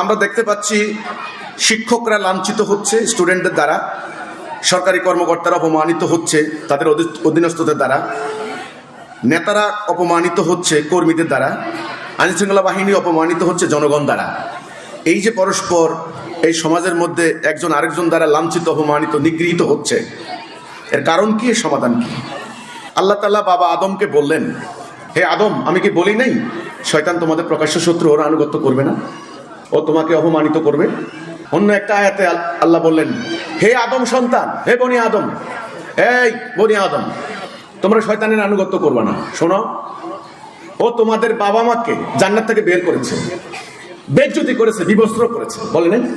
আমরা দেখতে পাচ্ছি শিক্ষকরা লাঞ্ছিত হচ্ছে স্টুডেন্টদের দ্বারা, সরকারি কর্মকর্তারা অপমানিত হচ্ছে তাদের অধীনস্থদের দ্বারা, নেতারা অপমানিত হচ্ছে কর্মীদের দ্বারা, আইনশৃঙ্খলা বাহিনী অপমানিত হচ্ছে জনগণ দ্বারা। এই যে পরস্পর, এই সমাজের মধ্যে একজন আরেকজন দ্বারা লাঞ্ছিত, অপমানিত, নিগৃহীত হচ্ছে, এর কারণ কি, এর সমাধান কি? আল্লাহ তাল্লাহ বাবা আদমকে বললেন, হে আদম, আমি কি বলি নাই? শয়তান তোমাদের প্রকাশ্য শত্রু ওরা আনুগত্য করবে না? ও তোমাকে অপমানিত করবে? অন্য একটা আয়াতে আল- আল্লাহ বললেন, হে আদম সন্তান, হে বনি আদম, এই বনি আদম, তোমরা শয়তানের আনুগত্য করবে না। শোনো, ও তোমাদের বাবা মাকে জান্নাত থেকে বের করেছে, বেজ্জুতি করেছে, বিবস্ত্র করেছে। বলে নাই?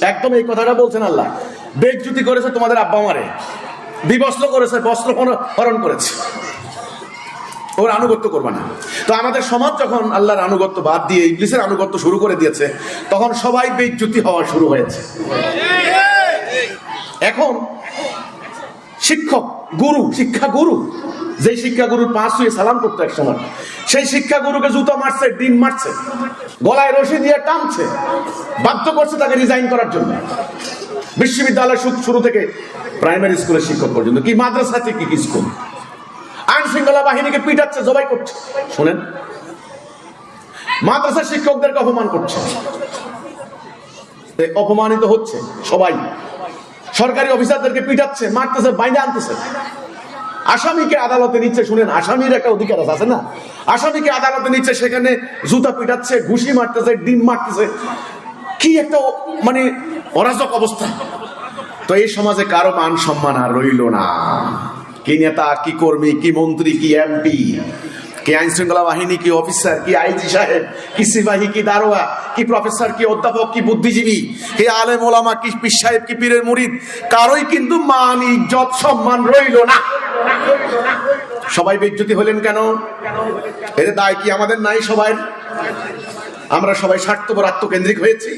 একদম এই কথাটা বলছেন আল্লাহ। বেজ্জুতি করেছে তোমাদের আব্বা মারে বিবস্ত্র করেছে, বস্ত্র হরণ করেছে। ওর আনুগত্য করবে না। তো আমাদের সমাজ যখন আল্লাহর আনুগত্য বাদ দিয়ে ইংলিশের আনুগত্য শুরু করে দিয়েছে, তখন সবাই বেজ্জুতি হওয়া শুরু হয়েছে। এখন শিক্ষক, গুরু, শিক্ষা গুরু যে শিক্ষা গুরুর পাঁচ হয়ে সালাম করতো এক সময়, সেই শিক্ষা গুরুকে জুতো মারছে, ডিম মারছে, গলায় রশি দিয়ে টানছে, বাধ্য করছে তাকে রিজাইন করার জন্য। বিশ্ববিদ্যালয় শুরু থেকে প্রাইমারি স্কুলের শিক্ষক পর্যন্ত, কি মাদ্রাসা থেকে কি স্কুল শৃঙ্খলা বাহিনীকে পিটাচ্ছে, জবাই করছে। শোনেন, মাদ্রাসার শিক্ষকদেরকে অপমান করছে। অপমানিত হচ্ছে সবাই। সরকারি অফিসারদেরকে পিটাচ্ছে মারতেছে বাইরে আনতেছে। আসামিকে আদালতে নিচ্ছে, শুনেন, আসামির একটা অধিকার আছে না? আসামিকে আদালতে নিচ্ছে, সেখানে জুতা পিটাচ্ছে, ঘুষি মারতেছে, ডিম মারতেছে। কি একটা মানে অরাজক অবস্থা। তো এই সমাজে কারও মান সম্মান আর রইল না। কি নেতা, কি কর্মী, কি মন্ত্রী, কি এমপি, কি আইন শৃঙ্খলা বাহিনী, কি অফিসার, কি আইজি সাহেব, কি সিপাহী, কি দারোয়া, কি প্রফেসর, কি অধ্যাপক, কি বুদ্ধিজীবী, কি আলেম ওলামা, কি পীর সাহেব, কি পীরের মুরিদ, কারোই কিন্তু মান, ইজ্জত, সম্মান রইল না। সবাই বেজ্জতি হলেন কেন? এর দায় কি আমাদের? নাই সবাই আমরা সবাই স্বার্থপর, আত্মকেন্দ্রিক হয়েছি।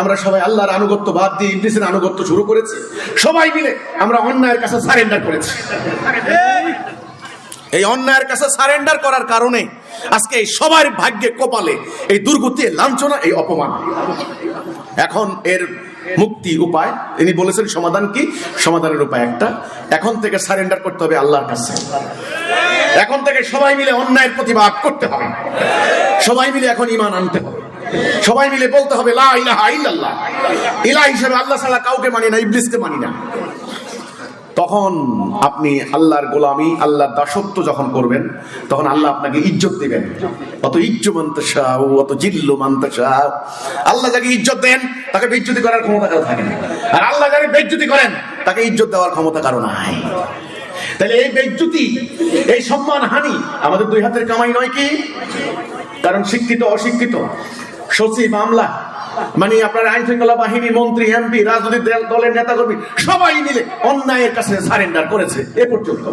আমরা সবাই আল্লাহর আনুগত্য বাদ দিয়ে ইবলিসের আনুগত্য শুরু করেছি। সবাই মিলে আমরা অন্যায়ের কাছে সারেন্ডার করেছি। এই অন্যায়ের কাছে সারেন্ডার করার কারণে আজকে এই সবার ভাগ্যে কপালে এই দুর্গতি লাঞ্ছনা, এই অপমান। এখন এর মুক্তি উপায়, তিনি বলেছেন সমাধান কি? সমাধানের উপায় একটা। এখন থেকে সারেন্ডার করতে হবে আল্লাহর কাছে। এখন থেকে সবাই মিলে অন্যায়ের প্রতিবাদ করতে হবে। সবাই মিলে এখন ইমান আনতে হবে। সবাই মিলে বলতে হবে আল্লাহ ছাড়া কাউকে মানি না, ইবলিসকে মানি না। তখন আপনি আল্লাহর গোলামি, আল্লাহর দাসত্ব যখন করবেন, তখন আল্লাহ আপনাকে ইজ্জত দিবেন। অত ইজ্জু মানতে শাহ অত জিল্লু মানতে শাহ আল্লাহ যাকে ইজ্জত দেন, তাকে বেজ্জতি করার ক্ষমতা কারও থাকে না। আর আল্লাহ যাকে বেজ্জতি করেন, তাকে ইজ্জত দেওয়ার ক্ষমতা কারও নাই। তাহলে এই বেজ্জতি, এই সম্মান হানি আমাদের দুই হাতের কামাই নয় কি? কারণ শিক্ষিত, অশিক্ষিত সচিব মামলা মানে আপনার আইন শৃঙ্খলা বাহিনী, মন্ত্রী, এমপি, রাজনৈতিক দল- দলের নেতাকর্মী, সবাই মিলে অন্যায়ের কাছে সারেন্ডার করেছে এ পর্যন্ত।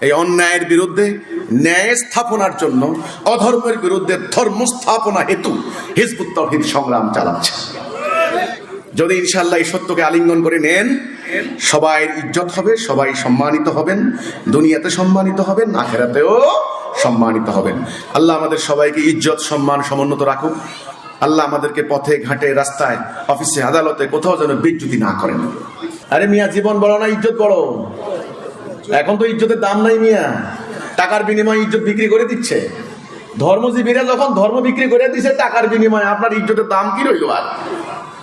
এই অন্যায়ের বিরুদ্ধে ন্যায় স্থাপনার জন্য, অধর্মের বিরুদ্ধে ধর্ম স্থাপনা হেতু হিজবুত তৌহিদ সংগ্রাম চালাচ্ছে। যদি ইনশাল্লাহ এই সত্যকে আলিঙ্গন করে নেন সবাই ইজ্জত হবে সবাই সম্মানিত হবেন দুনিয়াতে সম্মানিত হবেন আখেরাতেও সম্মানিত হবেন। আল্লাহ আমাদের সবাইকে ইজ্জত সম্মান সমুন্নত রাখুক। আল্লাহ আমাদেরকে পথে ঘাটে রাস্তায় অফিসে আদালতে কোথাও যেন বিচ্যুতি না করেন। আরে মিয়া জীবন বড় না ইজ্জত বড়? এখন তো ইজ্জতের দাম নাই মিয়া। টাকার বিনিময়ে ইজ্জত বিক্রি করে দিচ্ছে। ধর্মজীবীরা যখন ধর্ম বিক্রি করে দিচ্ছে টাকার বিনিময়ে আপনার ইজ্জতের দাম কি রইল আর?